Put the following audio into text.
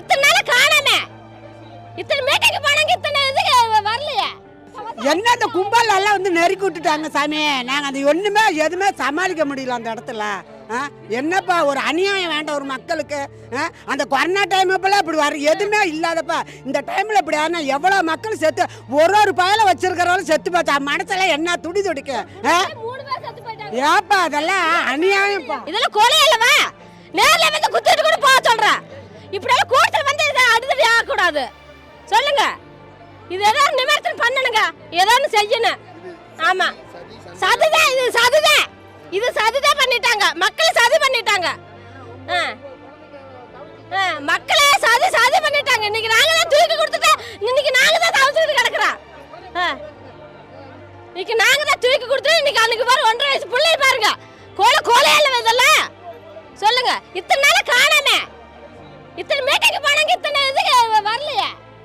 இத்தனை நாள் காணாமே. இத்தனை மீட்டிங் போனாங்க இத்தனை இதுக்கு வரலையே. என்ன அந்த கும்பல் எல்லாம் வந்து நெருக்கி விட்டுட்டாங்க சாமி? நாங்கள் அது ஒன்றுமே எதுவுமே சமாளிக்க முடியல அந்த இடத்துல? என்னப்பா ஒரு அநியாயம் வேண்டாம் ஒரு மக்களுக்கு? அந்த கொரோனா டைம் அப்பெல்லாம் இப்படி வர எதுவுமே இல்லாதப்பா. இந்த டைமில் இப்படி ஆனால் எவ்வளோ மக்கள் செத்து ஒரு ஒரு பயல வச்சிருக்கிறவங்களும் செத்து பார்த்தா மனசுல என்ன துடி துடிக்க ஏப்பா அதெல்லாம் அநியாயம்ப்பா. இதெல்லாம் கொலை இல்லவா நேர்ல வந்து குத்திட்டு கூட போக சொல்றேன் இப்படி எல்லாம் கோர்ட்டில் வந்து இதை கூடாது. சொல்லுங்க. இது ஏதோ நிவர்த்தனம் பண்ணணுங்க. ஒன்று செய்யணும். ஆமா. சதுதான் இது சதுதான் இது சதுதான் பண்ணிட்டாங்க. மக்களை சதி பண்ணிட்டாங்க. மக்களே சதி சதி பண்ணிட்டாங்க. இன்னைக்கு நாங்க தான் தூக்கி கொடுத்துட்டு இன்னைக்கு நாங்க தான் தவிச்சுட்டு கிடக்குறோம் இன்னைக்கு நாங்க தான் தூக்கி கொடுத்து இன்னைக்கு அன்னைக்கு பாரு ஒன்றரை வயசு பிள்ளைய பாருங்க. கோல கோலையால இதெல்லாம்? சொல்லுங்க. இத்தனை நாள்